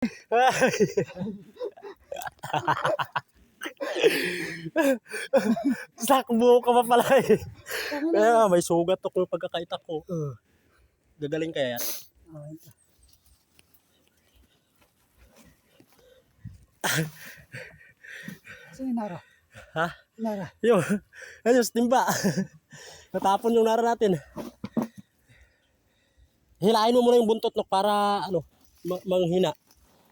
Sakbo ka pa pala eh. Kaya nga, may sugat ako yung pagkakaitak ko. Uh, Gagaling kaya yan. Saan yung nara? Ha? Nara. Yun. Ayun, timba. Natapon yung nara natin. Hilahin mo muna yung buntot no, para ano, ma- manghina.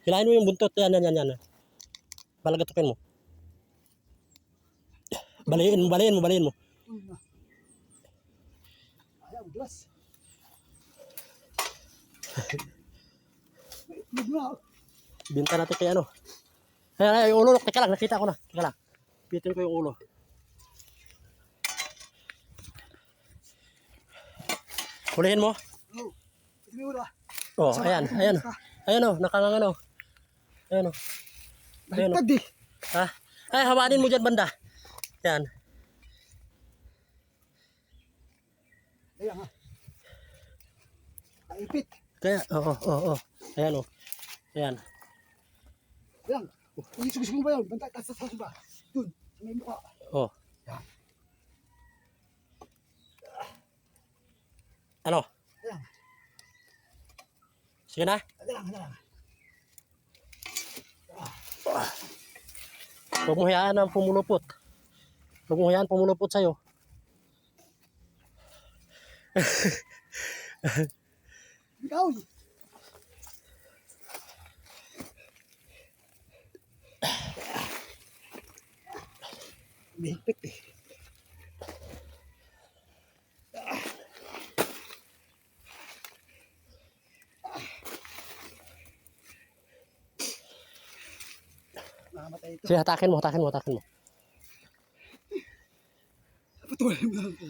Hilahin mo yung buntot. Yan, yan, yan, yan. Balagatukin mo. Baliin mo, baliin mo, baliin mo. Ayaw, glass. Binta natin kay ano. Ayan, ayan, yung ulo. Teka lang, nakita ko na. Teka lang. Pitin ko yung ulo. Hulihin mo. Oh, yung ulo ah. Oh, ayan, ayan. Ayan o, nakangangan o. Ayan o. Ayan o. Eh. Ha? Ay, hawanin mo dyan banda. Yan. Ayan ha. Naipit. Kaya, oo, oo, oo. Ayan o. Ayan. Ayan. Yung sugus mo ba yun? Bantay, taas taas ba? Dun, sa may mukha. Oh. Yan. Ano? Ayan. Sige na. Ayan ayan. Huwag mo hayaan ang pumulupot. Huwag mo hayaan pumulupot sa'yo. Ikaw! Bihigpit eh. Nakamatay ito. Sige, hatakin mo, hatakin mo, hatakin mo. Patuloy mo lang ito.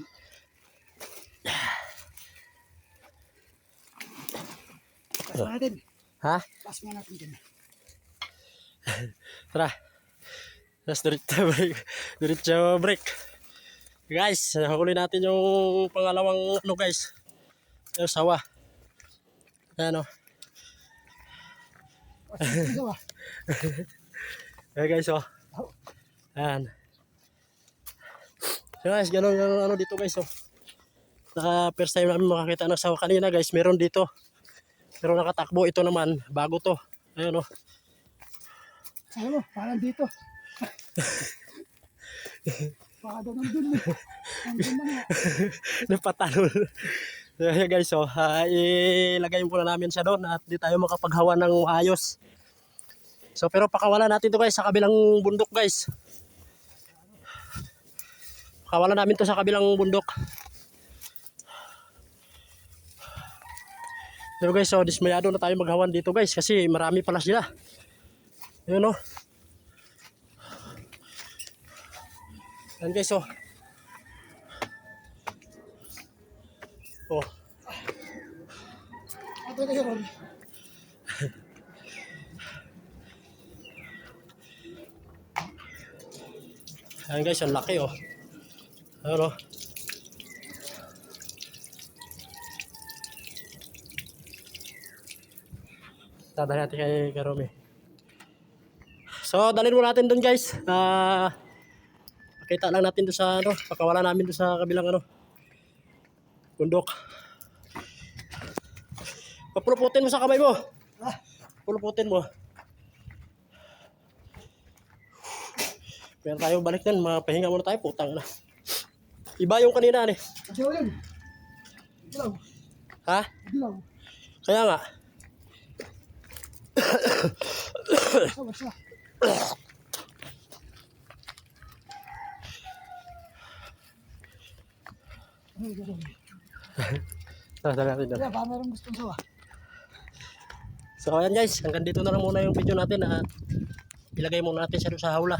Pas mo natin. Ha? Pas mo natin dyan. Tara. Tapos diretso break. Diretso break. Guys, nahuli natin yung pangalawang ano guys. Yung sawa. Ayan o. Pas ah. Ayan guys o. Ayan. So guys, ganun yung ano dito guys o. Naka first time namin makakita ng sawa kanina guys. Meron dito. Pero nakatakbo ito naman. Bago to. Ayan o. Sabi mo, parang dito. Baka nandun eh. Nandun na nga. Napatanol. So, guys, so, ah, ilagay muna namin siya doon at di tayo makapaghawa ng ayos. So, pero pakawalan natin to guys sa kabilang bundok guys. Pakawalan namin to sa kabilang bundok. Pero guys, so, dismayado na tayo maghawan dito guys kasi marami pala sila. Yun o. Yan guys, oh. Oh. Ito na yun. Ayan guys, ang laki oh. Ayan oh. Dadali natin kay, Romy. So, dalhin mo natin doon guys. Ah, pakita lang natin doon sa ano, pakawala namin doon sa kabilang ano. Bundok. Papuluputin mo sa kamay mo. Ah, Puluputin mo. Meron tayo balik nan, mapahinga muna tayo, putang na. Iba yung kanina eh. Yun. Dilaw. Ha? Kaya nga. Ano gano'n? Tara, natin. Kaya baka meron gustong sawa. So ayan guys, hanggang dito na lang muna yung video natin at ilagay muna natin siya sa hawla.